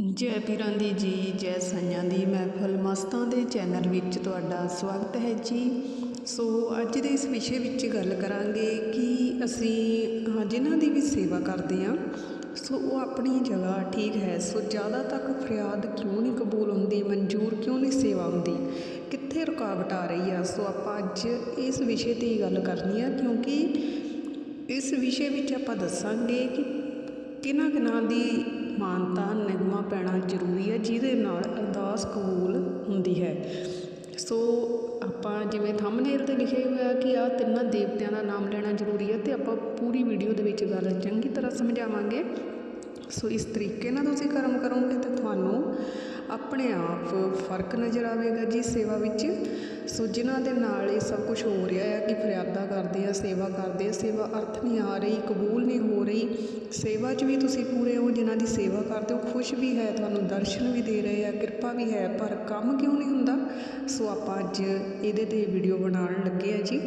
ਜੈ ਪੀਰਾਂ ਦੀ ਜੀ ਜੈ ਸਾਈਆਂ ਦੀ ਮਹਿਫਲ ਮਸਤਾਂ ਦੇ ਚੈਨਲ ਵਿੱਚ ਤੁਹਾਡਾ ਸਵਾਗਤ ਹੈ ਜੀ। ਸੋ ਅੱਜ ਦੇ ਇਸ ਵਿਸ਼ੇ ਵਿੱਚ ਗੱਲ ਕਰਾਂਗੇ ਕਿ ਅਸੀਂ ਹਾਂ, ਜਿਨ੍ਹਾਂ ਦੀ ਵੀ ਸੇਵਾ ਕਰਦੇ ਹਾਂ ਸੋ ਉਹ ਆਪਣੀ ਜਗ੍ਹਾ ਠੀਕ ਹੈ। ਸੋ ਜ਼ਿਆਦਾ ਤੱਕ ਫਰਿਆਦ ਕਿਉਂ ਨਹੀਂ ਕਬੂਲ ਹੁੰਦੀ ਮਨਜ਼ੂਰ ਕਿਉਂ ਨਹੀਂ ਸੇਵਾ ਹੁੰਦੀ? ਕਿੱਥੇ ਰੁਕਾਵਟ ਆ ਰਹੀ ਆ? ਸੋ ਆਪਾਂ ਅੱਜ ਇਸ ਵਿਸ਼ੇ ਤੇ ਹੀ ਗੱਲ ਕਰਨੀ ਆ ਕਿਉਂਕਿ ਇਸ ਵਿਸ਼ੇ ਵਿੱਚ ਆਪਾਂ ਦੱਸਾਂਗੇ ਕਿ ਕਿਹਨਾਂ ਕਿਹਨਾਂ ਦੀ ਮਾਨਤਾ ਨਿਗਮਾ ਪੈਣਾ ਜ਼ਰੂਰੀ ਹੈ, ਜਿਹਦੇ ਨਾਲ ਅਰਦਾਸ ਕਬੂਲ ਹੁੰਦੀ ਹੈ। ਸੋ ਆਪਾਂ ਜਿਵੇਂ ਥੰਬਨੇਲ ਤੇ ਲਿਖਿਆ ਹੋਇਆ ਕਿ ਆ ਤਿੰਨਾਂ ਦੇਵਤਿਆਂ ਦਾ ਨਾਮ ਲੈਣਾ ਜ਼ਰੂਰੀ ਹੈ ਤੇ ਆਪਾਂ ਪੂਰੀ ਵੀਡੀਓ ਦੇ ਵਿੱਚ ਗੱਲ ਚੰਗੀ ਤਰ੍ਹਾਂ ਸਮਝਾਵਾਂਗੇ। ਸੋ ਇਸ ਤਰੀਕੇ ਨਾਲ ਤੁਸੀਂ ਕਰਮ ਕਰੋਗੇ ਤੇ ਤੁਹਾਨੂੰ ਆਪਣੇ ਆਪ ਫ਼ਰਕ ਨਜ਼ਰ ਆਵੇਗਾ ਜੀ ਸੇਵਾ ਵਿੱਚ। ਸੋ ਜਿਨ੍ਹਾਂ ਦੇ ਨਾਲ ਇਹ ਸਭ ਕੁਝ ਹੋ ਰਿਹਾ ਹੈ ਕਿ ਫਰਿਆਦਾ ਕਰਦੇ ਆ, ਸੇਵਾ ਕਰਦੇ ਆ, ਸੇਵਾ ਅਰਥ ਨਹੀਂ ਆ ਰਹੀ, ਕਬੂਲ ਨਹੀਂ ਹੋ ਰਹੀ, ਸੇਵਾ 'ਚ ਵੀ ਤੁਸੀਂ ਪੂਰੇ ਹੋ, ਜਿਨ੍ਹਾਂ ਦੀ ਸੇਵਾ ਕਰਦੇ ਹੋ, ਖੁਸ਼ ਵੀ ਹੈ, ਤੁਹਾਨੂੰ ਦਰਸ਼ਨ ਵੀ ਦੇ ਰਹੇ ਆ, ਕਿਰਪਾ ਵੀ ਹੈ, ਪਰ ਕੰਮ ਕਿਉਂ ਨਹੀਂ ਹੁੰਦਾ? ਸੋ ਆਪਾਂ ਅੱਜ ਇਹਦੇ ਤੇ ਵੀਡੀਓ ਬਣਾਉਣ ਲੱਗੇ ਆ ਜੀ।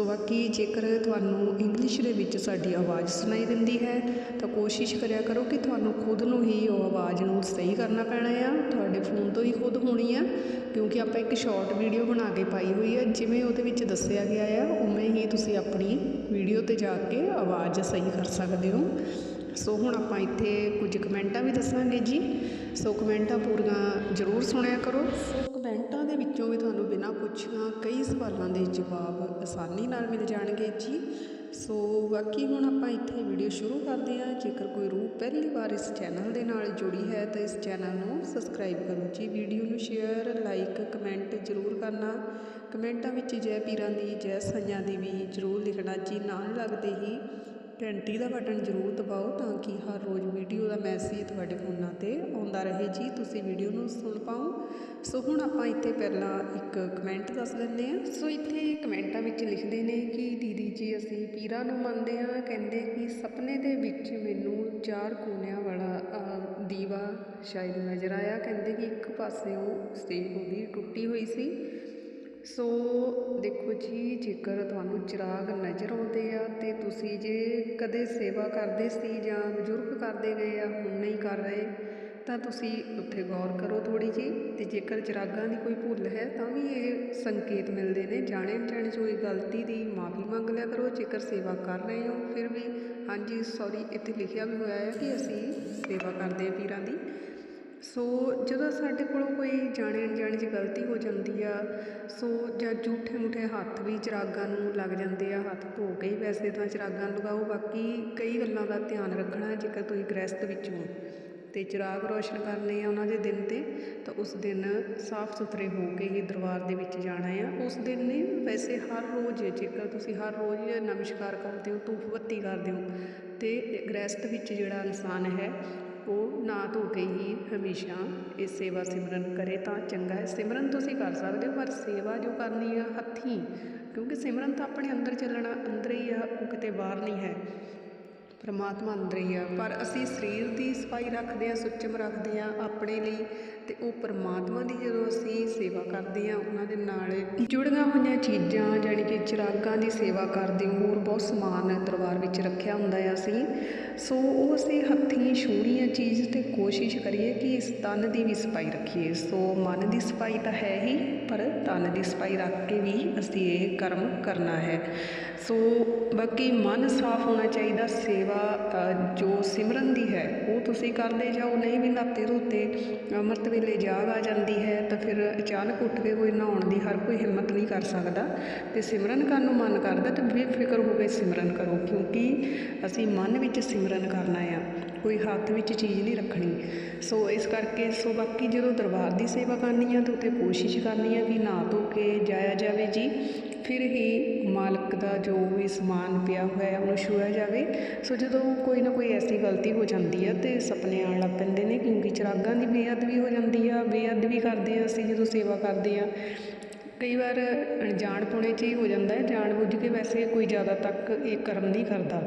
ਸੋ ਬਾਕੀ ਜੇਕਰ ਤੁਹਾਨੂੰ ਇੰਗਲਿਸ਼ ਦੇ ਵਿੱਚ ਸਾਡੀ ਆਵਾਜ਼ ਸੁਣਾਈ ਦਿੰਦੀ ਹੈ, ਤਾਂ ਕੋਸ਼ਿਸ਼ ਕਰਿਆ ਕਰੋ ਕਿ ਤੁਹਾਨੂੰ ਖੁਦ ਨੂੰ ਹੀ ਉਹ ਆਵਾਜ਼ ਨੂੰ ਸਹੀ ਕਰਨਾ ਪੈਣਾ ਆ। ਤੁਹਾਡੇ ਫੋਨ ਤੋਂ ਹੀ ਖੁਦ ਹੋਣੀ ਆ, ਕਿਉਂਕਿ ਆਪਾਂ ਇੱਕ ਸ਼ਾਰਟ ਵੀਡੀਓ ਬਣਾ ਕੇ ਪਾਈ ਹੋਈ ਹੈ ਜਿਵੇਂ ਉਹਦੇ ਵਿੱਚ ਦੱਸਿਆ ਗਿਆ ਆ, ਉਵੇਂ ਹੀ ਤੁਸੀਂ ਆਪਣੀ ਵੀਡੀਓ ਤੇ ਜਾ ਕੇ ਆਵਾਜ਼ ਸਹੀ ਕਰ ਸਕਦੇ ਹੋ। ਸੋ ਹੁਣ ਆਪਾਂ ਇੱਥੇ ਕੁਝ ਕਮੈਂਟਾਂ ਵੀ ਦੱਸਾਂਗੇ ਜੀ। ਸੋ ਕਮੈਂਟਾਂ ਪੂਰੀਆਂ ਜ਼ਰੂਰ ਸੁਣਿਆ ਕਰੋ। ਸੋ ਕਮੈਂਟਾਂ ਦੇ ਵਿੱਚੋਂ ਵੀ ਤੁਹਾਨੂੰ ਬਿਨਾਂ ਪੁੱਛਿਆਂ ਕਈ ਸਵਾਲਾਂ ਦੇ ਜਵਾਬ ਆਸਾਨੀ ਨਾਲ ਮਿਲ ਜਾਣਗੇ ਜੀ। ਸੋ ਬਾਕੀ ਹੁਣ ਆਪਾਂ ਇੱਥੇ ਵੀਡੀਓ ਸ਼ੁਰੂ ਕਰਦੇ ਹਾਂ। ਜੇਕਰ ਕੋਈ ਰੂਹ ਪਹਿਲੀ ਵਾਰ ਇਸ ਚੈਨਲ ਦੇ ਨਾਲ ਜੁੜੀ ਹੈ ਤਾਂ ਇਸ ਚੈਨਲ ਨੂੰ ਸਬਸਕ੍ਰਾਈਬ ਕਰੋ ਜੀ। ਵੀਡੀਓ ਨੂੰ ਸ਼ੇਅਰ, ਲਾਈਕ, ਕਮੈਂਟ ਜ਼ਰੂਰ ਕਰਨਾ। ਕਮੈਂਟਾਂ ਵਿੱਚ ਜੈ ਪੀਰਾਂ ਦੀ, ਜੈ ਸਾਈਆਂ ਦੀ ਵੀ ਜ਼ਰੂਰ ਲਿਖਣਾ ਜੀ। ਨਾਲ ਲੱਗਦੇ ਹੀ ਘੰਟੀ ਦਾ ਬਟਨ ਜ਼ਰੂਰ ਦਬਾਓ ਤਾਂ ਕਿ ਹਰ ਰੋਜ਼ ਵੀਡੀਓ ਦਾ ਮੈਸੇਜ ਤੁਹਾਡੇ ਫੋਨਾਂ ਤੇ ਆਉਂਦਾ ਰਹੇ, ਜੀ ਤੁਸੀਂ ਵੀਡੀਓ ਨੂੰ ਸੁਣ ਪਾਓ। ਸੋ ਹੁਣ ਆਪਾਂ ਇੱਥੇ ਪਹਿਲਾਂ ਇੱਕ ਕਮੈਂਟ ਦੱਸ ਦਿੰਦੇ ਹਾਂ। ਸੋ ਇੱਥੇ ਕਮੈਂਟਾਂ ਵਿੱਚ ਲਿਖਦੇ ਨੇ ਕਿ ਦੀਦੀ ਜੀ, ਅਸੀਂ ਪੀਰਾਂ ਨੂੰ ਮੰਨਦੇ ਹਾਂ, ਕਹਿੰਦੇ ਕਿ ਸੁਪਨੇ ਦੇ ਵਿੱਚ ਮੈਨੂੰ ਚਾਰ ਕੋਨਿਆਂ ਵਾਲਾ ਦੀਵਾ ਸ਼ਾਇਦ ਨਜ਼ਰ ਆਇਆ। ਕਹਿੰਦੇ ਕਿ ਇੱਕ ਪਾਸਿਓਂ ਸੇਕ ਉਹਦੀ ਟੁੱਟੀ ਹੋਈ ਸੀ। ਸੋ ਦੇਖੋ ਜੀ, ਜੇਕਰ ਤੁਹਾਨੂੰ ਚਿਰਾਗ ਨਜ਼ਰ ਆਉਂਦੇ ਆ, ਤੇ ਤੁਸੀਂ ਜੇ ਕਦੇ ਸੇਵਾ ਕਰਦੇ ਸੀ ਜਾਂ ਬਜ਼ੁਰਗ ਕਰਦੇ ਗਏ ਆ, ਹੁਣ ਨਹੀਂ ਕਰ ਰਹੇ, ਤਾਂ ਤੁਸੀਂ ਉੱਥੇ ਗੌਰ ਕਰੋ ਥੋੜੀ ਜੀ ਤੇ ਜੇਕਰ ਚਿਰਾਗਾਂ ਦੀ ਕੋਈ ਭੁੱਲ ਹੈ, ਤਾਂ ਵੀ ਇਹ ਸੰਕੇਤ ਮਿਲਦੇ ਨੇ। ਜਾਣੇ ਅਣਜਾਣੇ 'ਚ ਹੋਈ ਗਲਤੀ ਦੀ ਮਾਫੀ ਮੰਗ ਲਿਆ ਕਰੋ, ਜੇਕਰ ਸੇਵਾ ਕਰ ਰਹੇ ਹੋ, ਫਿਰ ਵੀ, ਹਾਂਜੀ ਸੌਰੀ ਇੱਥੇ ਲਿਖਿਆ ਵੀ ਹੋਇਆ ਹੈ ਕਿ ਅਸੀਂ ਸੇਵਾ ਕਰਦੇ ਹਾਂ ਪੀਰਾਂ ਦੀ। ਸੋ ਜਦੋਂ ਸਾਡੇ ਕੋਲੋਂ ਕੋਈ ਜਾਣੇ ਅਣਜਾਣੇ 'ਚ ਗਲਤੀ ਹੋ ਜਾਂਦੀ ਆ, ਸੋ ਜਾਂ ਜੂਠੇ ਮੂਠੇ ਹੱਥ ਵੀ ਚਿਰਾਗਾਂ ਨੂੰ ਲੱਗ ਜਾਂਦੇ ਆ, ਹੱਥ ਧੋ ਕੇ ਹੀ ਵੈਸੇ ਤਾਂ ਚਿਰਾਗਾਂ ਨੂੰ ਲਗਾਓ, ਬਾਕੀ ਕਈ ਗੱਲਾਂ ਦਾ ਧਿਆਨ ਰੱਖਣਾ ਜੇਕਰ ਤੁਸੀਂ ਗ੍ਰਸਤ ਵਿੱਚ ਹੋ ਤੇ ਚਿਰਾਗ ਰੋਸ਼ਨ ਕਰਨੇ ਆ ਉਹਨਾਂ ਦੇ ਦਿਨ ਤੇ, ਤਾਂ ਉਸ ਦਿਨ ਸਾਫ਼ ਸੁਥਰੇ ਹੋ ਕੇ ਹੀ ਦਰਬਾਰ ਦੇ ਵਿੱਚ ਜਾਣਾ ਆ। ਉਸ ਦਿਨ ਨਹੀਂ, ਵੈਸੇ ਹਰ ਰੋਜ਼ ਜੇਕਰ ਤੁਸੀਂ ਹਰ ਰੋਜ਼ ਨਮਸਕਾਰ ਕਰਦੇ ਹੋ ਧੂਫ ਬੱਤੀ ਕਰਦੇ ਹੋ ਅਤੇ ਗ੍ਰਸਤ ਵਿੱਚ ਜਿਹੜਾ ਇਨਸਾਨ ਹੈ ਉਹ ਨਾ ਧੋ ਕੇ ਹੀ ਹਮੇਸ਼ਾ ਇਹ ਸੇਵਾ ਸਿਮਰਨ ਕਰੇ ਤਾਂ ਚੰਗਾ ਹੈ। ਸਿਮਰਨ ਤੁਸੀਂ ਕਰ ਸਕਦੇ ਹੋ, ਪਰ ਸੇਵਾ ਜੋ ਕਰਨੀ ਆ ਹੱਥੀਂ, ਕਿਉਂਕਿ ਸਿਮਰਨ ਤਾਂ ਆਪਣੇ ਅੰਦਰ ਚੱਲਣਾ, ਅੰਦਰ ਹੀ ਆ, ਉਹ ਕਿਤੇ ਬਾਹਰ ਨਹੀਂ ਹੈ। ਪਰਮਾਤਮਾ ਅੰਦਰ ਹੀ ਆ, ਪਰ ਅਸੀਂ ਸਰੀਰ ਦੀ ਸਫ਼ਾਈ ਰੱਖਦੇ ਆ ਸੁੱਚਮ ਰੱਖਦੇ ਆ ਆਪਣੇ ਲਈ ਅਤੇ ਉਹ ਪਰਮਾਤਮਾ ਦੀ ਜਦੋਂ ਅਸੀਂ ਸੇਵਾ ਕਰਦੇ ਹਾਂ, ਉਹਨਾਂ ਦੇ ਨਾਲ ਜੁੜੀਆਂ ਹੋਈਆਂ ਚੀਜ਼ਾਂ, ਜਾਣੀ ਕਿ ਚਿਰਾਗਾਂ ਦੀ ਸੇਵਾ ਕਰਦੇ ਹੋਰ ਬਹੁਤ ਸਮਾਨ ਦਰਬਾਰ ਵਿੱਚ ਰੱਖਿਆ ਹੁੰਦਾ ਆ ਅਸੀਂ। ਸੋ ਉਹ ਅਸੀਂ ਹੱਥੀਂ ਛੂਹਣੀ ਚੀਜ਼ ਤੇ ਕੋਸ਼ਿਸ਼ ਕਰੀਏ ਕਿ ਇਸ ਤਨ ਦੀ ਵੀ ਸਫ਼ਾਈ ਰੱਖੀਏ। ਸੋ ਮਨ ਦੀ ਸਫ਼ਾਈ ਤਾਂ ਹੈ ਹੀ, ਪਰ ਤਨ ਦੀ ਸਫ਼ਾਈ ਰੱਖ ਕੇ ਵੀ ਅਸੀਂ ਇਹ ਕਰਮ ਕਰਨਾ ਹੈ। ਸੋ ਬਾਕੀ ਮਨ ਸਾਫ਼ ਹੋਣਾ ਚਾਹੀਦਾ, ਸੇਵਾ ਜੋ ਸਿਮਰਨ ਦੀ ਹੈ, ਉਹ ਤੁਸੀਂ ਕਰਦੇ ਜਾਓ ਨਹੀਂ ਵੀ ਨਾਤੇ ਧੋਤੇ ਅੰਮ੍ਰਿਤ ਵੇਲੇ ਜਾਗ ਆ ਜਾਂਦੀ ਹੈ ਤਾਂ ਫਿਰ ਅਚਾਨਕ ਉੱਠ ਕੇ ਕੋਈ ਨਹਾਉਣ ਦੀ ਹਰ ਕੋਈ ਹਿੰਮਤ ਨਹੀਂ ਕਰ ਸਕਦਾ ਤੇ ਸਿਮਰਨ ਕਰਨ ਨੂੰ ਮਨ ਕਰਦਾ ਤੇ ਬੇਫਿਕਰ ਹੋ ਕੇ ਸਿਮਰਨ ਕਰੋ ਕਿਉਂਕਿ ਅਸੀਂ ਮਨ ਵਿੱਚ ਸਿਮਰਨ ਕਰਨਾ ਆ ਕੋਈ ਹੱਥ ਵਿੱਚ ਚੀਜ਼ ਨਹੀਂ ਰੱਖਣੀ। ਸੋ ਇਸ ਕਰਕੇ, ਸੋ ਬਾਕੀ ਜਦੋਂ ਦਰਬਾਰ ਦੀ ਸੇਵਾ ਕਰਨੀ ਆ, ਤਾਂ ਉੱਥੇ ਕੋਸ਼ਿਸ਼ ਕਰਨੀ ਆ ਕਿ ਨਾ ਧੋ ਕੇ ਜਾਇਆ ਜਾਵੇ ਜੀ। ਫਿਰ ਹੀ ਮਾਲਕ ਦਾ ਜੋ ਵੀ ਸਮਾਨ ਪਿਆ ਹੋਇਆ ਉਹਨੂੰ ਛੂਹਿਆ ਜਾਵੇ। ਸੋ ਜਦੋਂ ਕੋਈ ਨਾ ਕੋਈ ਐਸੀ ਗਲਤੀ ਹੋ ਜਾਂਦੀ ਹੈ ਤੇ ਸੁਪਨੇ ਆਉਣ ਲੱਗ ਪੈਂਦੇ ਨੇ, ਕਿਉਂਕਿ ਚਿਰਾਗਾਂ ਦੀ ਬੇਅਦਬੀ ਹੋ ਜਾਂਦੀ ਆ। ਬੇਅਦਬੀ ਕਰਦੇ ਆ ਅਸੀਂ ਜਦੋਂ ਸੇਵਾ ਕਰਦੇ ਆ। ਕਈ ਵਾਰ ਅਣਜਾਣ ਪੁਣੇ 'ਚ ਹੀ ਹੋ ਜਾਂਦਾ ਹੈ, ਜਾਣ ਬੁੱਝ ਕੇ ਵੈਸੇ ਕੋਈ ਜ਼ਿਆਦਾ ਤੱਕ ਇਹ ਕਰਮ ਨਹੀਂ ਕਰਦਾ।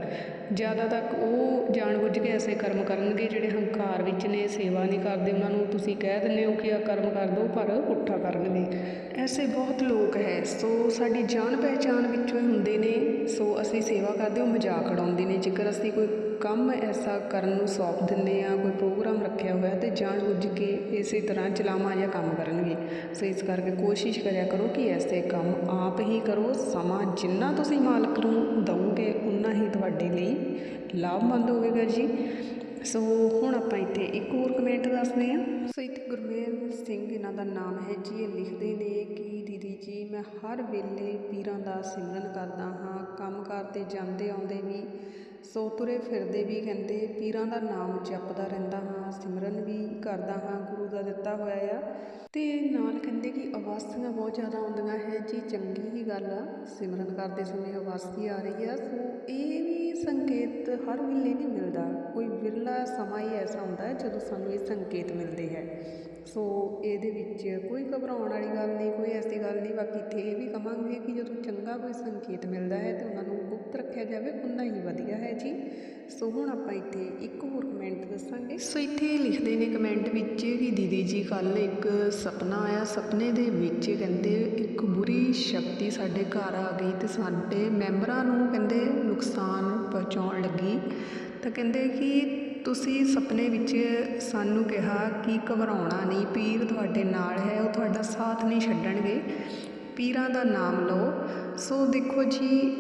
ਜ਼ਿਆਦਾ ਤੱਕ ਉਹ ਜਾਣ ਬੁੱਝ ਕੇ ਐਸੇ ਕਰਮ ਕਰਨਗੇ ਜਿਹੜੇ ਹੰਕਾਰ ਵਿੱਚ ਨੇ, ਸੇਵਾ ਨਹੀਂ ਕਰਦੇ, ਉਹਨਾਂ ਨੂੰ ਤੁਸੀਂ ਕਹਿ ਦਿੰਦੇ ਹੋ ਕਿ ਆ ਕਰਮ ਕਰ ਦਿਓ, ਪਰ ਪੁੱਠਾ ਕਰਨਗੇ। ਐਸੇ ਬਹੁਤ ਲੋਕ ਹੈ, ਸੋ ਸਾਡੀ ਜਾਣ ਪਹਿਚਾਣ ਵਿੱਚੋਂ ਹੀ ਹੁੰਦੇ ਨੇ, ਸੋ ਅਸੀਂ ਸੇਵਾ ਕਰਦੇ ਹਾਂ ਮਜ਼ਾਕ ਉਡਾਉਂਦੇ ਨੇ। ਜੇਕਰ ਅਸੀਂ ਕੋਈ ਕੰਮ ਐਸਾ ਕਰਨ ਨੂੰ ਸੌਂਪ ਦਿੰਦੇ ਆ ਕੋਈ ਪ੍ਰੋਗਰਾਮ ਰੱਖਿਆ ਹੋਇਆ ਤੇ ਜਾਣ ਬੁੱਝ ਕੇ ਇਸੇ ਤਰ੍ਹਾਂ ਚਲਾਵਾਂ ਜਾਂ ਕੰਮ ਕਰਨਗੇ। ਸੋ ਇਸ ਕਰਕੇ ਕੋਸ਼ਿਸ਼ ਕਰਿਆ ਕਰੋ ਕਿ ਐਸੇ ਕੰਮ ਆਪ ਹੀ ਕਰੋ, ਸਮਾਂ ਜਿੰਨਾ ਤੁਸੀਂ ਮਾਲਕ ਨੂੰ ਦਵੋਗੇ ਉਨਾ ਹੀ ਤੁਹਾਡੇ ਲਈ ਲਾਭਮੰਦ ਹੋਵੇਗਾ ਜੀ। ਸੋ ਹੁਣ ਆਪਾਂ ਇੱਥੇ ਇੱਕ ਹੋਰ ਕਮੈਂਟ ਦੱਸਦੇ ਹਾਂ। ਸੋ ਇੱਥੇ ਗੁਰਮੇਲ ਸਿੰਘ ਇਹਨਾਂ ਦਾ ਨਾਮ ਹੈ ਜੀ। ਇਹ ਲਿਖਦੇ ਨੇ ਕਿ, ਦੀਦੀ ਜੀ, ਮੈਂ ਹਰ ਵੇਲੇ ਪੀਰਾਂ ਦਾ ਸਿਮਰਨ ਕਰਦਾ ਹਾਂ ਕੰਮ ਕਰਦੇ ਜਾਂਦੇ ਆਉਂਦੇ ਵੀ ਸੋ ਤੁਰੇ ਫਿਰਦੇ ਵੀ ਕਹਿੰਦੇ, ਪੀਰਾਂ ਦਾ ਨਾਮ ਜਪਦਾ ਰਹਿੰਦਾ ਹਾਂ, ਸਿਮਰਨ ਵੀ ਕਰਦਾ ਹਾਂ, ਗੁਰੂ ਦਾ ਦਿੱਤਾ ਹੋਇਆ ਆ। ਤੇ ਨਾਲ ਕਹਿੰਦੇ ਕਿ ਅਵਾਸੀਆਂ ਬਹੁਤ ਜ਼ਿਆਦਾ ਆਉਂਦੀਆਂ ਹੈ, ਜੀ ਚੰਗੀ ਹੀ ਗੱਲ ਆ, ਸਿਮਰਨ ਕਰਦੇ ਸਮੇਂ ਅਵਾਸੀ ਆ ਰਹੀ ਆ। ਸੋ ਇਹ ਵੀ ਸੰਕੇਤ ਹਰ ਵੇਲੇ ਨਹੀਂ ਮਿਲਦਾ, ਕੋਈ ਵਿਰਲਾ ਸਮਾਂ ਹੀ ਐਸਾ ਹੁੰਦਾ ਹੈ ਜਦੋਂ ਸਾਨੂੰ ਇਹ ਸੰਕੇਤ ਮਿਲਦੇ ਹੈ। ਸੋ ਇਹਦੇ ਵਿੱਚ ਕੋਈ ਘਬਰਾਉਣ ਵਾਲੀ ਗੱਲ ਨਹੀਂ, ਕੋਈ ਐਸੀ ਗੱਲ ਨਹੀਂ, ਬਾਕੀ ਇੱਥੇ ਇਹ ਵੀ ਕਵਾਂਗੇ ਕਿ ਜਦੋਂ ਚੰਗਾ ਕੋਈ ਸੰਕੇਤ ਮਿਲਦਾ ਹੈ ਤਾਂ ਉਹਨਾਂ ਨੂੰ ਗੁਪਤ ਰੱਖਿਆ ਜਾਵੇ, ਉਨਾ ਹੀ ਵਧੀਆ ਹੈ ਜੀ। ਸੋ ਹੁਣ ਆਪਾਂ ਇੱਥੇ ਇੱਕ ਹੋਰ ਕਮੈਂਟ ਦੱਸਾਂਗੇ। ਸੋ ਇੱਥੇ ਲਿਖਦੇ ਨੇ ਕਮੈਂਟ ਵਿੱਚ ਕਿ ਦੀਦੀ ਜੀ ਕੱਲ ਇੱਕ ਸੁਪਨਾ ਆਇਆ। ਸੁਪਨੇ ਦੇ ਵਿੱਚ ਕਹਿੰਦੇ, ਇੱਕ ਬੁਰੀ ਸ਼ਕਤੀ ਸਾਡੇ ਘਰ ਆ ਗਈ ਤੇ ਸਾਡੇ ਮੈਂਬਰਾਂ ਨੂੰ ਕਹਿੰਦੇ ਨੁਕਸਾਨ ਪਹੁੰਚਾਉਣ ਲੱਗੀ। ਤਾਂ ਕਹਿੰਦੇ ਕਿ ਤੁਸੀਂ ਸੁਪਨੇ ਵਿੱਚ ਸਾਨੂੰ ਕਿਹਾ ਕਿ ਘਬਰਾਉਣਾ ਨਹੀਂ, ਪੀਰ ਤੁਹਾਡੇ ਨਾਲ ਹੈ, ਉਹ ਤੁਹਾਡਾ ਸਾਥ ਨਹੀਂ ਛੱਡਣਗੇ। ਪੀਰਾਂ ਦਾ ਨਾਮ ਲਓ। ਸੋ ਦੇਖੋ ਜੀ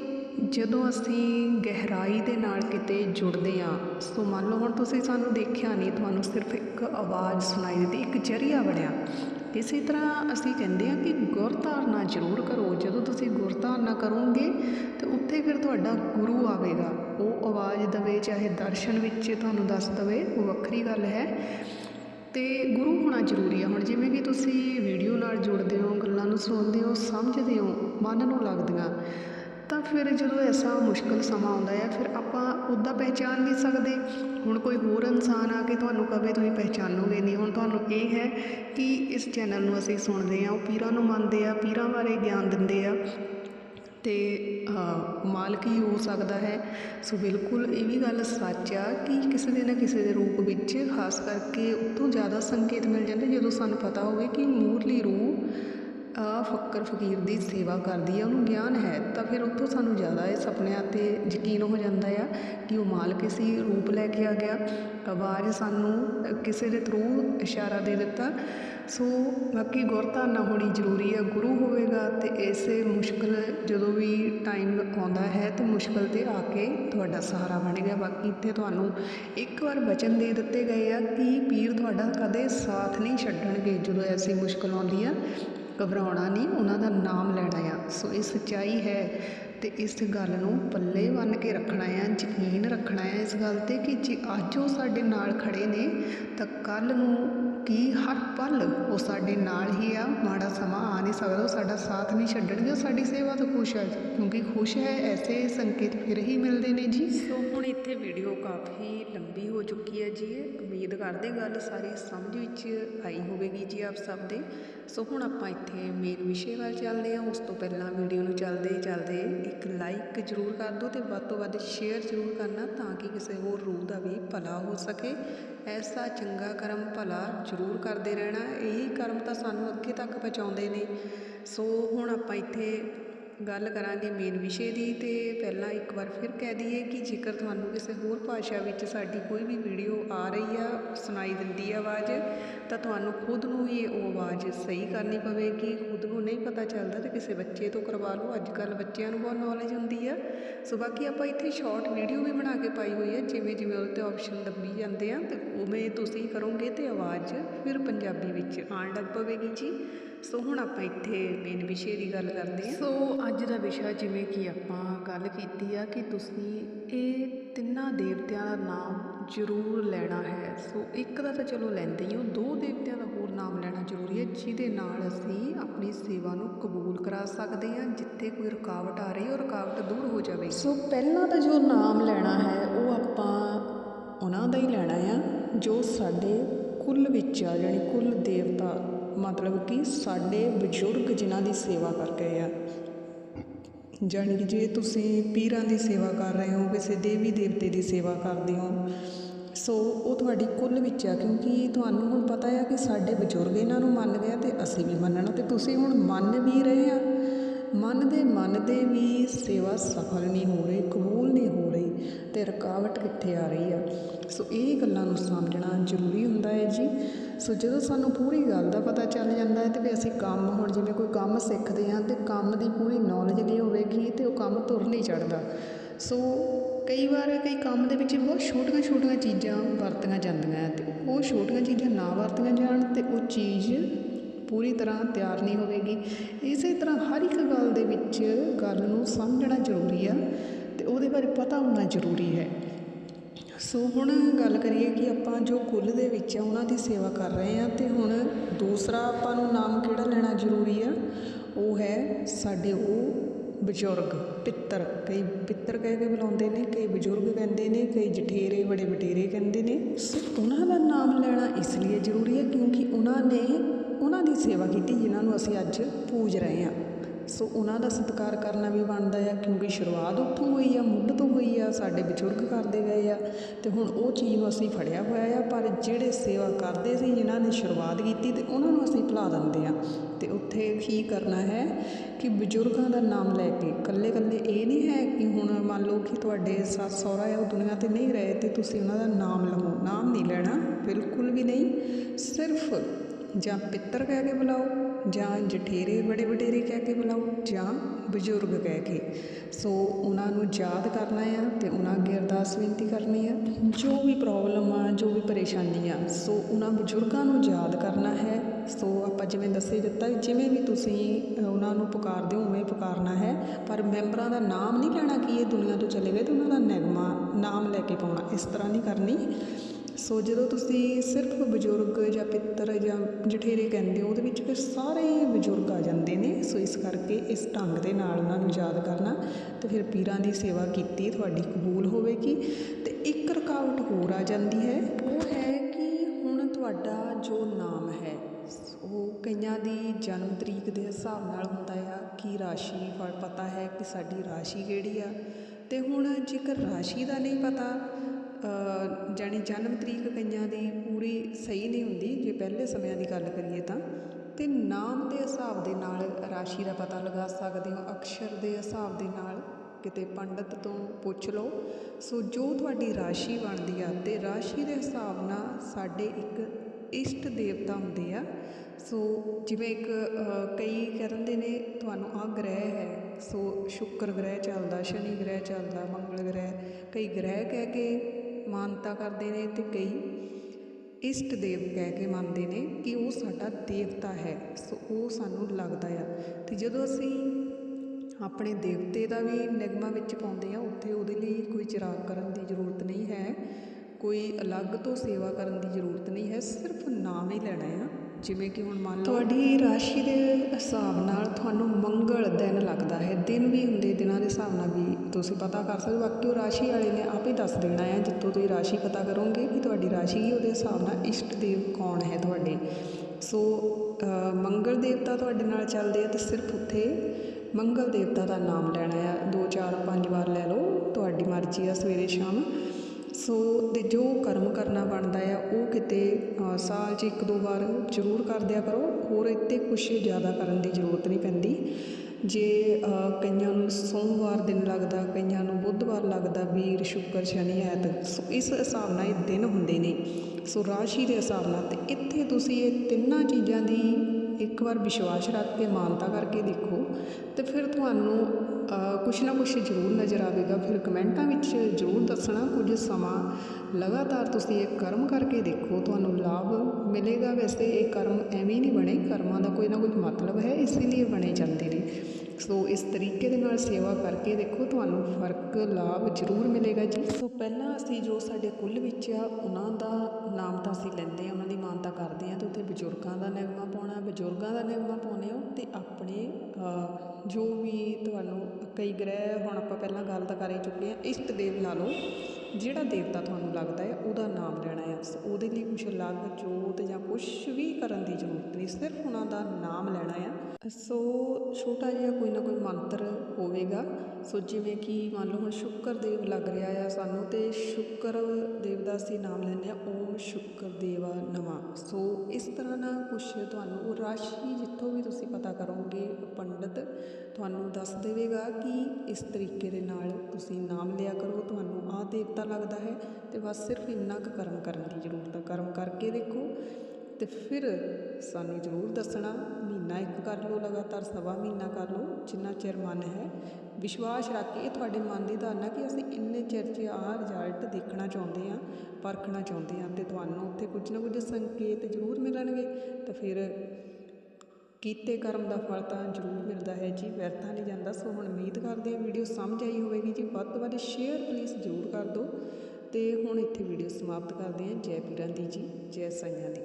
ਜਦੋਂ ਅਸੀਂ ਗਹਿਰਾਈ ਦੇ ਨਾਲ ਕਿਤੇ ਜੁੜਦੇ ਹਾਂ, ਸੋ ਮੰਨ ਲਓ ਹੁਣ ਤੁਸੀਂ ਸਾਨੂੰ ਦੇਖਿਆ ਨਹੀਂ, ਤੁਹਾਨੂੰ ਸਿਰਫ ਇੱਕ ਆਵਾਜ਼ ਸੁਣਾਈ ਦਿੱਤੀ, ਇੱਕ ਜਰੀਆ ਬਣਿਆ। ਇਸੇ ਤਰ੍ਹਾਂ ਅਸੀਂ ਕਹਿੰਦੇ ਹਾਂ ਕਿ ਗੁਰ ਧਾਰਨਾ ਜ਼ਰੂਰ ਕਰੋ। ਜਦੋਂ ਤੁਸੀਂ ਗੁਰ ਧਾਰਨਾ ਕਰੋਗੇ, ਤੇ ਉੱਥੇ ਫਿਰ ਤੁਹਾਡਾ ਗੁਰੂ ਆਵੇਗਾ। ਉਹ ਆਵਾਜ਼ ਦਵੇ, ਚਾਹੇ ਦਰਸ਼ਨ ਵਿੱਚ ਤੁਹਾਨੂੰ ਦੱਸ ਦਵੇ, ਉਹ ਵੱਖਰੀ ਗੱਲ ਹੈ। ਤੇ ਗੁਰੂ ਹੋਣਾ ਜ਼ਰੂਰੀ ਆ। ਹੁਣ ਜਿਵੇਂ ਕਿ ਤੁਸੀਂ ਵੀਡੀਓ ਨਾਲ ਜੁੜਦੇ ਹੋ, ਗੱਲਾਂ ਨੂੰ ਸੁਣਦੇ ਹੋ, ਸਮਝਦੇ ਹੋ, ਮਨ ਨੂੰ ਲੱਗਦੀਆਂ। ਤਾਂ ਫਿਰ ਜਦੋਂ ਐਸਾ ਮੁਸ਼ਕਲ ਸਮਾਂ ਆਉਂਦਾ ਹੈ, ਫਿਰ ਆਪਾਂ ਉੱਦਾਂ ਪਹਿਚਾਨ ਨਹੀਂ ਸਕਦੇ। ਹੁਣ ਕੋਈ ਹੋਰ ਇਨਸਾਨ ਆ ਕੇ ਤੁਹਾਨੂੰ ਕਵੇ, ਤੁਸੀਂ ਪਹਿਚਾਨੋਗੇ ਨਹੀਂ। ਹੁਣ ਤੁਹਾਨੂੰ ਇਹ ਹੈ ਕਿ ਇਸ ਚੈਨਲ ਨੂੰ ਅਸੀਂ ਸੁਣਦੇ ਆ ਉਹ ਪੀਰਾਂ ਨੂੰ ਮੰਨਦੇ ਆ, ਪੀਰਾਂ ਬਾਰੇ ਗਿਆਨ ਦਿੰਦੇ ਆ। ਤੇ ਮਾਲਕ ਹੀ ਹੋ ਸਕਦਾ ਹੈ। ਸੋ ਬਿਲਕੁਲ ਇਹ ਵੀ ਗੱਲ ਸੱਚ ਆ ਕਿ ਕਿਸੇ ਦੇ ਨਾ ਕਿਸੇ ਦੇ ਰੂਪ ਵਿੱਚ ਖਾਸ ਕਰਕੇ ਉਤੋਂ ਜ਼ਿਆਦਾ ਸੰਕੇਤ ਮਿਲ ਜਾਂਦੇ, ਜਦੋਂ ਸਾਨੂੰ ਪਤਾ ਹੋਵੇ ਕਿ ਮੂਰਲੀ ਰੂਹ ਫੱਕਰ ਫਕੀਰ ਦੀ ਸੇਵਾ ਕਰਦੀ ਹੈ ਉਹਨੂੰ ਗਿਆਨ ਹੈ ਤਾਂ ਫਿਰ ਉੱਥੋਂ ਸਾਨੂੰ ਜ਼ਿਆਦਾ ਇਹ ਸੁਪਨਿਆਂ ਤੇ ਯਕੀਨ ਹੋ ਜਾਂਦਾ ਆ ਕਿ ਉਹ ਮਾਲ ਕਿਸੇ ਰੂਪ ਲੈ ਕੇ ਆ ਗਿਆ। ਆਵਾਜ਼ ਸਾਨੂੰ ਕਿਸੇ ਦੇ ਥਰੂ ਇਸ਼ਾਰਾ ਦੇ ਦਿੱਤਾ। ਸੋ ਬਾਕੀ ਗੁਰਧਾਰਨਾ ਹੋਣੀ ਜ਼ਰੂਰੀ ਹੈ ਗੁਰੂ ਹੋਵੇਗਾ ਤੇ ਇਸੇ ਮੁਸ਼ਕਲ ਜਦੋਂ ਵੀ ਟਾਈਮ ਆਉਂਦਾ ਹੈ ਤੇ ਮੁਸ਼ਕਲ ਤੇ ਆ ਕੇ ਤੁਹਾਡਾ ਸਹਾਰਾ ਬਣ ਗਿਆ। ਬਾਕੀ ਇੱਥੇ ਤੁਹਾਨੂੰ ਇੱਕ ਵਾਰ ਵਚਨ ਦੇ ਦਿੱਤੇ ਗਏ ਆ ਕਿ ਪੀਰ ਤੁਹਾਡਾ ਕਦੇ ਸਾਥ ਨਹੀਂ ਛੱਡਣਗੇ ਜਦੋਂ ਐਸੀ ਮੁਸ਼ਕਲ ਆਉਂਦੀ ਆ। ਘਬਰਾਉਣਾ ਨਹੀਂ, ਉਹਨਾਂ ਦਾ ਨਾਮ ਲੈਣਾ ਆ। ਸੋ ਇਹ ਸੱਚਾਈ ਹੈ ਤੇ ਇਸ ਗੱਲ ਨੂੰ ਪੱਲੇ ਬੰਨ ਕੇ ਰੱਖਣਾ ਆ, ਯਕੀਨ ਰੱਖਣਾ ਆ ਇਸ ਗੱਲ ਤੇ ਕਿ ਜੇ ਅੱਜ ਉਹ ਸਾਡੇ ਨਾਲ ਖੜੇ ਨੇ, ਤਾਂ ਕੱਲ ਨੂੰ ਕਿ ਹਰ ਪਲ ਉਹ ਸਾਡੇ ਨਾਲ ਹੀ ਆ, ਮਾੜਾ ਸਮਾਂ ਆ ਨਹੀਂ ਸਕਦਾ, ਉਹ ਸਾਡਾ ਸਾਥ ਨਹੀਂ ਛੱਡਣਗੇ, ਉਹ ਸਾਡੀ ਸੇਵਾ ਤੋਂ ਖੁਸ਼ ਹੈ ਕਿਉਂਕਿ ਖੁਸ਼ ਹੈ, ਐਸੇ ਸੰਕੇਤ ਫਿਰ ਹੀ ਮਿਲਦੇ ਨੇ ਜੀ। ਸੋ ਹੁਣ ਇੱਥੇ ਵੀਡੀਓ ਕਾਫੀ ਲੰਬੀ ਹੋ ਚੁੱਕੀ ਹੈ ਜੀ, ਉਮੀਦ ਕਰਦੇ ਗੱਲ ਸਾਰੀ ਸਮਝ ਵਿੱਚ ਆਈ ਹੋਵੇਗੀ ਜੀ ਆਪ ਸਭ ਦੇ। ਸੋ ਹੁਣ ਆਪਾਂ ਇੱਥੇ ਮੇਨ ਵਿਸ਼ੇ ਵੱਲ ਚੱਲਦੇ ਹਾਂ, ਉਸ ਤੋਂ ਪਹਿਲਾਂ ਵੀਡੀਓ ਨੂੰ ਚੱਲਦੇ ਚੱਲਦੇ ਇੱਕ ਲਾਈਕ ਜ਼ਰੂਰ ਕਰ ਦਿਓ ਤੇ ਵੱਧ ਤੋਂ ਵੱਧ ਸ਼ੇਅਰ ਜ਼ਰੂਰ ਕਰਨਾ ਤਾਂ ਕਿ ਕਿਸੇ ਹੋਰ ਰੂਹ ਦਾ ਵੀ ਭਲਾ ਹੋ ਸਕੇ। ਐਸਾ ਚੰਗਾ ਕਰਮ ਭਲਾ ਜ਼ਰੂਰ ਕਰਦੇ ਰਹਿਣਾ, ਇਹੀ ਕਰਮ ਤਾਂ ਸਾਨੂੰ ਅੱਗੇ ਤੱਕ ਪਹੁੰਚਾਉਂਦੇ ਨੇ। ਸੋ ਹੁਣ ਆਪਾਂ ਇੱਥੇ ਗੱਲ ਕਰਾਂਗੇ ਮੇਨ ਵਿਸ਼ੇ ਦੀ, ਤੇ ਪਹਿਲਾਂ ਇੱਕ ਵਾਰ ਫਿਰ ਕਹਿ ਦਈਏ ਕਿ ਜੇਕਰ ਤੁਹਾਨੂੰ ਕਿਸੇ ਹੋਰ ਭਾਸ਼ਾ ਵਿੱਚ ਸਾਡੀ ਕੋਈ ਵੀ ਵੀਡੀਓ ਆ ਰਹੀ ਆ, ਸੁਣਾਈ ਦਿੰਦੀ ਆ ਆਵਾਜ਼, ਤਾਂ ਤੁਹਾਨੂੰ ਖੁਦ ਨੂੰ ਹੀ ਉਹ ਆਵਾਜ਼ ਸਹੀ ਕਰਨੀ ਪਵੇਗੀ ਖੁਦ ਨੂੰ ਨਹੀਂ ਪਤਾ ਚੱਲਦਾ ਤੇ ਕਿਸੇ ਬੱਚੇ ਤੋਂ ਕਰਵਾ ਲਓ। ਅੱਜ ਕੱਲ ਬੱਚਿਆਂ ਨੂੰ ਬਹੁਤ ਨੌਲੇਜ ਹੁੰਦੀ ਆ। ਸੋ ਬਾਕੀ ਆਪਾਂ ਇੱਥੇ ਸ਼ਾਰਟ ਵੀਡੀਓ ਵੀ ਬਣਾ ਕੇ ਪਾਈ ਹੋਈ ਆ, ਜਿਵੇਂ ਜਿਵੇਂ ਉਹਦੇ ਤੇ ਆਪਸ਼ਨ ਦੱਬੀ ਜਾਂਦੇ ਆ, ਤੇ ਉਵੇਂ ਤੁਸੀਂ ਕਰੋਗੇ ਤੇ ਆਵਾਜ਼ ਫਿਰ ਪੰਜਾਬੀ ਵਿੱਚ ਆਉਣ ਲੱਗ ਪਵੇਗੀ ਜੀ। ਸੋ ਹੁਣ ਆਪਾਂ ਇੱਥੇ ਮੇਨ ਵਿਸ਼ੇ ਦੀ ਗੱਲ ਕਰਦੇ ਹਾਂ। ਸੋ ਅੱਜ ਦਾ ਵਿਸ਼ਾ ਜਿਵੇਂ ਕਿ ਆਪਾਂ ਗੱਲ ਕੀਤੀ ਆ ਕਿ ਤੁਸੀਂ ਇਹ ਤਿੰਨਾਂ ਦੇਵਤਿਆਂ ਦਾ ਨਾਮ ਜ਼ਰੂਰ ਲੈਣਾ ਹੈ। ਸੋ ਇੱਕ ਦਾ ਤਾਂ ਚਲੋ ਲੈਂਦੇ ਹੀ ਹੋ ਦੋ ਦੇਵਤਿਆਂ ਦਾ ਹੋਰ ਨਾਮ ਲੈਣਾ ਜ਼ਰੂਰੀ ਹੈ ਜਿਹਦੇ ਨਾਲ ਅਸੀਂ ਆਪਣੀ ਸੇਵਾ ਨੂੰ ਕਬੂਲ ਕਰਾ ਸਕਦੇ ਹਾਂ ਜਿੱਥੇ ਕੋਈ ਰੁਕਾਵਟ ਆ ਰਹੀ ਹੈ ਉਹ ਰੁਕਾਵਟ ਦੂਰ ਹੋ ਜਾਵੇ। ਸੋ ਪਹਿਲਾਂ ਤਾਂ ਜੋ ਨਾਮ ਲੈਣਾ ਹੈ ਉਹ ਆਪਾਂ ਉਹਨਾਂ ਦਾ ਹੀ ਲੈਣਾ ਆ ਜੋ ਸਾਡੇ ਕੁੱਲ ਵਿੱਚ ਆ ਜਾਣੀ ਕੁੱਲ ਦੇਵਤਾ ਮਤਲਬ ਕਿ ਸਾਡੇ ਬਜ਼ੁਰਗ ਜਿਨ੍ਹਾਂ ਦੀ ਸੇਵਾ ਕਰ ਗਏ ਆ। ਜਾਣੀ ਕਿ ਜੇ ਤੁਸੀਂ ਪੀਰਾਂ ਦੀ ਸੇਵਾ ਕਰ ਰਹੇ ਹੋ, ਕਿਸੇ ਦੇਵੀ ਦੇਵਤੇ ਦੀ ਸੇਵਾ ਕਰਦੇ ਹੋ, ਸੋ ਉਹ ਤੁਹਾਡੀ ਕੁੱਲ ਵਿੱਚ ਆ, ਕਿਉਂਕਿ ਤੁਹਾਨੂੰ ਹੁਣ ਪਤਾ ਆ ਕਿ ਸਾਡੇ ਬਜ਼ੁਰਗ ਇਹਨਾਂ ਨੂੰ ਮੰਨ ਗਿਆ ਤੇ ਅਸੀਂ ਵੀ ਮੰਨਣਾ, ਤੇ ਤੁਸੀਂ ਹੁਣ ਮੰਨ ਵੀ ਰਹੇ ਆ। ਮੰਨਦੇ ਮੰਨਦੇ ਵੀ ਸੇਵਾ ਸਫਲ ਨਹੀਂ ਹੋ ਰਹੀ, ਕਬੂਲ ਨਹੀਂ ਹੋ ਰਹੀ, ਤੇ ਰੁਕਾਵਟ ਕਿੱਥੇ ਆ ਰਹੀ ਆ। ਸੋ ਇਹ ਗੱਲਾਂ ਨੂੰ ਸਮਝਣਾ ਜ਼ਰੂਰੀ ਹੁੰਦਾ ਹੈ ਜੀ। ਸੋ ਜਦੋਂ ਸਾਨੂੰ ਪੂਰੀ ਗੱਲ ਦਾ ਪਤਾ ਚੱਲ ਜਾਂਦਾ ਹੈ ਤੇ ਵੀ ਅਸੀਂ ਕੰਮ ਹੁਣ ਜਿਵੇਂ ਕੋਈ ਕੰਮ ਸਿੱਖਦੇ ਹਾਂ ਤੇ ਕੰਮ ਦੀ ਪੂਰੀ ਨੌਲੇਜ ਨਹੀਂ ਹੋਵੇਗੀ ਤੇ ਉਹ ਕੰਮ ਤੁਰ ਨਹੀਂ ਚੜਦਾ ਸੋ ਕਈ ਵਾਰ ਕਈ ਕੰਮ ਦੇ ਵਿੱਚ ਬਹੁਤ ਛੋਟੀਆਂ ਛੋਟੀਆਂ ਚੀਜ਼ਾਂ ਵਰਤੀਆਂ ਜਾਂਦੀਆਂ ਤੇ ਉਹ ਛੋਟੀਆਂ ਚੀਜ਼ਾਂ ਨਾ ਵਰਤੀਆਂ ਜਾਣ ਤੇ ਉਹ ਚੀਜ਼ ਪੂਰੀ ਤਰ੍ਹਾਂ ਤਿਆਰ ਨਹੀਂ ਹੋਵੇਗੀ। ਇਸੇ ਤਰ੍ਹਾਂ ਹਰ ਇੱਕ ਗੱਲ ਦੇ ਵਿੱਚ ਗੱਲ ਨੂੰ ਸਮਝਣਾ ਜ਼ਰੂਰੀ ਆ ਤੇ ਉਹਦੇ ਬਾਰੇ ਪਤਾ ਹੋਣਾ ਜ਼ਰੂਰੀ ਹੈ। ਸੋ ਹੁਣ ਗੱਲ ਕਰੀਏ ਕਿ ਆਪਾਂ ਜੋ ਕੁੱਲ ਦੇ ਵਿੱਚ ਆ, ਉਹਨਾਂ ਦੀ ਸੇਵਾ ਕਰ ਰਹੇ ਹਾਂ ਅਤੇ ਹੁਣ ਦੂਸਰਾ ਆਪਾਂ ਨੂੰ ਨਾਮ ਕਿਹੜਾ ਲੈਣਾ ਜ਼ਰੂਰੀ ਆ? ਉਹ ਹੈ ਸਾਡੇ ਉਹ ਬਜ਼ੁਰਗ, ਪਿੱਤਰ। ਕਈ ਪਿੱਤਰ ਕਹਿ ਕੇ ਬੁਲਾਉਂਦੇ ਨੇ, ਕਈ ਬਜ਼ੁਰਗ ਕਹਿੰਦੇ ਨੇ, ਕਈ ਜਠੇਰੇ, ਬੜੇ ਵਟੇਰੇ ਕਹਿੰਦੇ ਨੇ। ਸੋ ਉਹਨਾਂ ਦਾ ਨਾਮ ਲੈਣਾ ਇਸ ਲਈ ਜ਼ਰੂਰੀ ਹੈ ਕਿਉਂਕਿ ਉਹਨਾਂ ਨੇ, ਉਹਨਾਂ ਦੀ ਸੇਵਾ ਕੀਤੀ, ਜਿਨ੍ਹਾਂ ਨੂੰ ਅਸੀਂ ਅੱਜ ਪੂਜ ਰਹੇ ਹਾਂ ਸੋ ਉਹਨਾਂ ਦਾ ਸਤਿਕਾਰ ਕਰਨਾ ਵੀ ਬਣਦਾ ਆ, ਕਿਉਂਕਿ ਸ਼ੁਰੂਆਤ ਉੱਥੋਂ ਹੋਈ ਆ, ਮੁੱਢ ਤੋਂ ਹੋਈ ਆ, ਸਾਡੇ ਬਜ਼ੁਰਗ ਕਰਦੇ ਗਏ ਆ, ਤੇ ਹੁਣ ਉਹ ਚੀਜ਼ ਨੂੰ ਅਸੀਂ ਫੜਿਆ ਹੋਇਆ ਆ, ਪਰ ਜਿਹੜੇ ਸੇਵਾ ਕਰਦੇ ਸੀ, ਜਿਨ੍ਹਾਂ ਨੇ ਸ਼ੁਰੂਆਤ ਕੀਤੀ, ਤੇ ਉਹਨਾਂ ਨੂੰ ਅਸੀਂ ਭੁਲਾ ਦਿੰਦੇ ਆ। ਤੇ ਉੱਥੇ ਕੀ ਕਰਨਾ ਹੈ ਕਿ ਬਜ਼ੁਰਗਾਂ ਦਾ ਨਾਮ ਲੈ ਕੇ ਇਕੱਲੇ ਇਕੱਲੇ ਇਹ ਨਹੀਂ ਹੈ ਕਿ ਹੁਣ ਮੰਨ ਲਓ ਕਿ ਤੁਹਾਡੇ ਸੱਸ ਸਹੁਰਾ ਆ, ਉਹ ਦੁਨੀਆ ਤੇ ਨਹੀਂ ਰਹੇ, ਤੇ ਤੁਸੀਂ ਉਹਨਾਂ ਦਾ ਨਾਮ ਲਵੋ। ਨਾਮ ਨਹੀਂ ਲੈਣਾ, ਬਿਲਕੁਲ ਵੀ ਨਹੀਂ। ਸਿਰਫ ਜਾਂ ਪਿੱਤਰ ਕਹਿ ਕੇ ਬੁਲਾਓ ਜਾਂ ਜਠੇਰੇ ਬੜੇ ਵਡੇਰੇ ਕਹਿ ਕੇ ਬੁਲਾਓ, ਜਾਂ ਬਜ਼ੁਰਗ ਕਹਿ ਕੇ। ਸੋ ਉਹਨਾਂ ਨੂੰ ਯਾਦ ਕਰਨਾ ਆ ਤੇ ਉਹਨਾਂ ਅੱਗੇ ਅਰਦਾਸ ਬੇਨਤੀ ਕਰਨੀ ਆ। ਜੋ ਵੀ ਪ੍ਰੋਬਲਮ ਆ, ਜੋ ਵੀ ਪਰੇਸ਼ਾਨੀ ਆ, ਸੋ ਉਹਨਾਂ ਬਜ਼ੁਰਗਾਂ ਨੂੰ ਯਾਦ ਕਰਨਾ ਹੈ। ਸੋ ਆਪਾਂ ਜਿਵੇਂ ਦੱਸੇ ਦਿੱਤਾ ਜਿਵੇਂ ਵੀ ਤੁਸੀਂ ਉਹਨਾਂ ਨੂੰ ਪੁਕਾਰਦੇ ਹੋ ਉਵੇਂ ਪੁਕਾਰਨਾ ਹੈ। ਪਰ ਮੈਂਬਰਾਂ ਦਾ ਨਾਮ ਨਹੀਂ ਲੈਣਾ ਕਿ ਇਹ ਦੁਨੀਆ ਤੋਂ ਚਲੇ ਗਏ ਤੇ ਉਹਨਾਂ ਦਾ ਨਿਗਮਾ ਨਾਮ ਲੈ ਕੇ ਪਾਉਣਾ। ਇਸ ਤਰ੍ਹਾਂ ਨਹੀਂ ਕਰਨੀ। ਸੋ ਜਦੋਂ ਤੁਸੀਂ ਸਿਰਫ ਬਜ਼ੁਰਗ ਜਾਂ ਪਿੱਤਰ ਜਾਂ ਜਠੇਰੇ ਕਹਿੰਦੇ ਹੋ, ਉਹਦੇ ਵਿੱਚ ਫਿਰ ਸਾਰੇ ਬਜ਼ੁਰਗ ਆ ਜਾਂਦੇ ਨੇ। ਸੋ ਇਸ ਕਰਕੇ ਇਸ ਢੰਗ ਦੇ ਨਾਲ ਉਹਨਾਂ ਨੂੰ ਯਾਦ ਕਰਨਾ ਤੇ ਫਿਰ ਪੀਰਾਂ ਦੀ ਸੇਵਾ ਕੀਤੀ, ਤੁਹਾਡੀ ਕਬੂਲ ਹੋਵੇਗੀ। ਤੇ ਇੱਕ ਰੁਕਾਵਟ ਹੋਰ ਆ ਜਾਂਦੀ ਹੈ, ਉਹ ਹੈ ਕਿ ਹੁਣ ਤੁਹਾਡਾ ਜੋ ਨਾਮ ਹੈ, ਉਹ ਕਈਆਂ ਦੀ ਜਨਮ ਤਰੀਕ ਦੇ ਹਿਸਾਬ ਨਾਲ ਹੁੰਦਾ ਆ, ਕਿ ਰਾਸ਼ੀ, ਫਲ ਪਤਾ ਹੈ ਕਿ ਸਾਡੀ ਰਾਸ਼ੀ ਕਿਹੜੀ ਆ। ਤੇ ਹੁਣ ਜੇਕਰ ਰਾਸ਼ੀ ਦਾ ਨਹੀਂ ਪਤਾ ਜਾਣੀ ਜਨਮ ਤਰੀਕ ਕਈਆਂ ਦੀ ਪੂਰੀ ਸਹੀ ਨਹੀਂ ਹੁੰਦੀ, ਜੇ ਪਹਿਲੇ ਸਮਿਆਂ ਦੀ ਗੱਲ ਕਰੀਏ ਤਾਂ। ਤੇ ਨਾਮ ਦੇ ਹਿਸਾਬ ਦੇ ਨਾਲ ਰਾਸ਼ੀ ਦਾ ਪਤਾ ਲਗਾ ਸਕਦੇ ਹੋ, ਅਕਸ਼ਰ ਦੇ ਹਿਸਾਬ ਦੇ ਨਾਲ ਕਿਤੇ ਪੰਡਤ ਤੋਂ ਪੁੱਛ ਲਓ। ਸੋ ਜੋ ਤੁਹਾਡੀ ਰਾਸ਼ੀ ਬਣਦੀ ਆ ਅਤੇ ਰਾਸ਼ੀ ਦੇ ਹਿਸਾਬ ਨਾਲ ਸਾਡੇ ਇੱਕ ਇਸ਼ਟ ਦੇਵਤਾ ਹੁੰਦੇ ਆ। ਸੋ ਜਿਵੇਂ ਇੱਕ ਕਈ ਕਹਿ ਦਿੰਦੇ ਨੇ, ਤੁਹਾਨੂੰ ਆ ਗ੍ਰਹਿ ਹੈ। ਸੋ ਸ਼ੁੱਕਰ ਗ੍ਰਹਿ ਚੱਲਦਾ, ਸ਼ਨੀ ਗ੍ਰਹਿ ਚੱਲਦਾ, ਮੰਗਲ ਗ੍ਰਹਿ, ਕਈ ਗ੍ਰਹਿ ਕਹਿ ਕੇ ਮਾਨਤਾ ਕਰਦੇ ਨੇ ਤੇ ਕਈ ਇਸ਼ਟ ਦੇਵ ਕਹਿ ਕੇ ਮੰਨਦੇ ਨੇ ਕਿ ਉਹ ਸਾਡਾ ਦੇਵਤਾ ਹੈ। ਸੋ ਉਹ ਸਾਨੂੰ ਲੱਗਦਾ ਆ ਤੇ ਜਦੋਂ ਅਸੀਂ ਆਪਣੇ ਦੇਵਤੇ ਦਾ ਵੀ ਨਿਗਮਾ ਵਿੱਚ ਪਾਉਂਦੇ ਆ, ਉੱਥੇ ਉਹਦੇ ਲਈ ਕੋਈ ਚਿਰਾਗ ਕਰਨ ਦੀ ਜ਼ਰੂਰਤ ਨਹੀਂ ਹੈ, ਕੋਈ ਅਲੱਗ ਤੋਂ ਸੇਵਾ ਕਰਨ ਦੀ ਜ਼ਰੂਰਤ ਨਹੀਂ ਹੈ, ਸਿਰਫ ਨਾਮ ਹੀ ਲੈਣਾ ਆ। ਜਿਵੇਂ ਕਿ ਹੁਣ ਮੰਨ ਲਓ ਤੁਹਾਡੀ ਰਾਸ਼ੀ ਦੇ ਹਿਸਾਬ ਨਾਲ ਤੁਹਾਨੂੰ ਮੰਗਲ ਦਿਨ ਲੱਗਦਾ ਹੈ। ਦਿਨ ਵੀ ਹੁੰਦੇ, ਦਿਨਾਂ ਦੇ ਹਿਸਾਬ ਨਾਲ ਵੀ ਤੁਸੀਂ ਪਤਾ ਕਰ ਸਕਦੇ ਬਾਕੀ ਉਹ ਰਾਸ਼ੀ ਵਾਲੇ ਨੇ ਆਪੇ ਦੱਸ ਦੇਣਾ ਹੈ, ਜਿੱਥੋਂ ਤੁਸੀਂ ਰਾਸ਼ੀ ਪਤਾ ਕਰੋਗੇ ਕਿ ਤੁਹਾਡੀ ਰਾਸ਼ੀ ਉਹਦੇ ਹਿਸਾਬ ਨਾਲ ਇਸ਼ਟ ਦੇਵ ਕੌਣ ਹੈ ਤੁਹਾਡੇ। ਸੋ ਮੰਗਲ ਦੇਵਤਾ ਤੁਹਾਡੇ ਨਾਲ ਚੱਲਦੇ ਆ ਤੇ ਸਿਰਫ ਉੱਥੇ ਮੰਗਲ ਦੇਵਤਾ ਦਾ ਨਾਮ ਲੈਣਾ ਆ ਦੋ, ਚਾਰ, ਪੰਜ ਵਾਰ ਲੈ ਲਓ, ਤੁਹਾਡੀ ਮਰਜ਼ੀ ਆ ਸਵੇਰੇ ਸ਼ਾਮ। ਸੋ ਅਤੇ ਜੋ ਕਰਮ ਕਰਨਾ ਬਣਦਾ ਆ, ਉਹ ਕਿਤੇ ਸਾਲ 'ਚ ਇੱਕ ਦੋ ਵਾਰ ਜ਼ਰੂਰ ਕਰ ਦਿਆ ਕਰੋ। ਹੋਰ ਇੱਥੇ ਕੁਛ ਜ਼ਿਆਦਾ ਕਰਨ ਦੀ ਜ਼ਰੂਰਤ ਨਹੀਂ ਪੈਂਦੀ। ਜੇ ਕਈਆਂ ਨੂੰ ਸੋਮਵਾਰ ਦਿਨ ਲੱਗਦਾ, ਕਈਆਂ ਨੂੰ ਬੁੱਧਵਾਰ ਲੱਗਦਾ, ਵੀਰ, ਸ਼ੁੱਕਰ, ਸ਼ਨੀ, ਐਤ, ਸੋ ਇਸ ਹਿਸਾਬ ਨਾਲ ਇਹ ਦਿਨ ਹੁੰਦੇ ਨੇ। ਸੋ ਰਾਸ਼ੀ ਦੇ ਹਿਸਾਬ ਨਾਲ ਤੇ ਇੱਥੇ ਤੁਸੀਂ ਇਹ ਤਿੰਨਾਂ ਚੀਜ਼ਾਂ ਦੀ ਇੱਕ ਵਾਰ ਵਿਸ਼ਵਾਸ ਰੱਖ ਕੇ ਮਾਨਤਾ ਕਰਕੇ ਦੇਖੋ। ਤੇ ਫਿਰ ਤੁਹਾਨੂੰ ਕੁਛ ਨਾ ਕੁਛ ਜ਼ਰੂਰ ਨਜ਼ਰ ਆਵੇਗਾ। ਫਿਰ ਕਮੈਂਟਾਂ ਵਿੱਚ ਜ਼ਰੂਰ ਦੱਸਣਾ ਕੁਝ ਸਮਾਂ। ਲਗਾਤਾਰ ਤੁਸੀਂ ਇਹ ਕਰਮ ਕਰਕੇ ਦੇਖੋ, ਤੁਹਾਨੂੰ ਲਾਭ ਮਿਲੇਗਾ। ਵੈਸੇ ਇਹ ਕਰਮ ਐਵੇਂ ਨਹੀਂ ਬਣੇ, ਕਰਮਾਂ ਦਾ ਕੋਈ ਨਾ ਕੋਈ ਮਤਲਬ ਹੈ, ਇਸ ਲਈ ਬਣੇ ਜਾਂਦੇ ਨੇ। ਸੋ ਇਸ ਤਰੀਕੇ ਦੇ ਨਾਲ ਸੇਵਾ ਕਰਕੇ ਦੇਖੋ ਤੁਹਾਨੂੰ ਫ਼ਰਕ, ਲਾਭ ਜ਼ਰੂਰ ਮਿਲੇਗਾ ਜੀ। ਸੋ ਪਹਿਲਾਂ ਅਸੀਂ ਜੋ ਸਾਡੇ ਕੁੱਲ ਵਿੱਚ ਆ, ਉਹਨਾਂ ਦਾ ਨਾਮ ਤਾਂ ਅਸੀਂ ਲੈਂਦੇ ਆ, ਉਹਨਾਂ ਦੀ ਮਾਨਤਾ ਕਰਦੇ ਆ ਤੇ ਉੱਥੇ ਬਜ਼ੁਰਗਾਂ ਦਾ ਨਿਗਮਾ ਪਾਉਣਾ, ਬਜ਼ੁਰਗਾਂ ਦਾ ਨਿਗਮਾ ਪਾਉਣੇ ਹੋ ਤੇ ਆਪਣੇ ਜੋ ਵੀ ਤੁਹਾਨੂੰ ਕਈ ਗ੍ਰਹਿ, ਹੁਣ ਆਪਾਂ ਪਹਿਲਾਂ ਗੱਲ ਤਾਂ ਕਰ ਹੀ ਚੁੱਕੇ ਆ ਇਸ਼ਟ ਦੇਵ ਲਾ ਲਓ, ਜਿਹੜਾ ਦੇਵਤਾ ਤੁਹਾਨੂੰ ਲੱਗਦਾ ਹੈ, ਉਹਦਾ ਨਾਮ ਲੈਣਾ ਹੈ। ਉਹਦੇ ਲਈ ਕੁਛ ਅਲੱਗ ਜੋਤ ਜਾਂ ਕੁਛ ਵੀ ਕਰਨ ਦੀ ਜ਼ਰੂਰਤ ਨਹੀਂ, ਸਿਰਫ ਉਹਨਾਂ ਦਾ ਨਾਮ ਲੈਣਾ ਆ ਸੋ ਛੋਟਾ ਜਿਹਾ ਕੋਈ ਨਾ ਕੋਈ ਮੰਤਰ ਹੋਵੇਗਾ। ਸੋ ਜਿਵੇਂ ਕਿ ਮੰਨ ਲਓ ਹੁਣ ਸ਼ੁਕਰ ਦੇਵ ਲੱਗ ਰਿਹਾ ਆ ਸਾਨੂੰ ਤੇ ਸ਼ੁਕਰ ਦੇਵ ਦਾ ਅਸੀਂ ਨਾਮ ਲੈਂਦੇ ਆ ਓਮ ਸ਼ੁਕਰ ਦੇਵਾ ਨਮਾ। ਸੋ ਇਸ ਤਰ੍ਹਾਂ ਨਾਲ ਕੁਛ ਤੁਹਾਨੂੰ ਉਹ ਰਾਸ਼ੀ ਜਿੱਥੋਂ ਵੀ ਤੁਸੀਂ ਪਤਾ ਕਰੋਗੇ, ਪੰਡਤ ਤੁਹਾਨੂੰ ਦੱਸ ਦੇਵੇਗਾ ਕਿ ਇਸ ਤਰੀਕੇ ਦੇ ਨਾਲ ਤੁਸੀਂ ਨਾਮ ਲਿਆ ਕਰੋ, ਤੁਹਾਨੂੰ ਆਹ ਦੇਵਤਾ ਲੱਗਦਾ ਹੈ ਤੇ ਬਸ ਸਿਰਫ ਇੰਨਾ ਕੁ ਕਰਮ ਕਰਨ ਦੀ ਜ਼ਰੂਰਤ ਹੈ ਕਰਮ ਕਰਕੇ ਦੇਖੋ। ਅਤੇ ਫਿਰ ਸਾਨੂੰ ਜ਼ਰੂਰ ਦੱਸਣਾ, ਮਹੀਨਾ ਇੱਕ ਕਰ ਲਓ ਲਗਾਤਾਰ, ਸਵਾ ਮਹੀਨਾ ਕਰ ਲਓ, ਜਿੰਨਾ ਚਿਰ ਮਨ ਹੈ। ਵਿਸ਼ਵਾਸ ਰੱਖ ਕੇ ਤੁਹਾਡੇ ਮਨ ਦੀ ਧਾਰਨਾ ਕਿ ਅਸੀਂ ਇੰਨੇ ਚਿਰ 'ਚ ਆਹ ਰਿਜ਼ਲਟ ਦੇਖਣਾ ਚਾਹੁੰਦੇ ਹਾਂ, ਪਰਖਣਾ ਚਾਹੁੰਦੇ ਹਾਂ ਅਤੇ ਤੁਹਾਨੂੰ ਉੱਥੇ ਕੁਝ ਨਾ ਕੁਝ ਸੰਕੇਤ ਜ਼ਰੂਰ ਮਿਲਣਗੇ। ਤਾਂ ਫਿਰ ਕੀਤੇ ਕਰਮ ਦਾ ਫਲ ਤਾਂ ਜ਼ਰੂਰ ਮਿਲਦਾ ਹੈ ਜੀ, ਵਿਅਰਥਾ ਨਹੀਂ ਜਾਂਦਾ। ਸੋ ਹੁਣ ਉਮੀਦ ਕਰਦੇ ਹਾਂ ਵੀਡੀਓ ਸਮਝ ਆਈ ਹੋਵੇਗੀ ਜੀ। ਵੱਧ ਤੋਂ ਵੱਧ ਸ਼ੇਅਰ ਪਲੀਜ਼ ਜ਼ਰੂਰ ਕਰ ਦਿਓ। ਤੇ ਹੁਣ ਇੱਥੇ ਵੀਡੀਓ ਸਮਾਪਤ ਕਰਦੇ ਹਾਂ। ਜੈ ਪੀਰਾਂ ਦੀ ਜੀ, ਜੈ ਸਾਈਆਂ ਦੀ।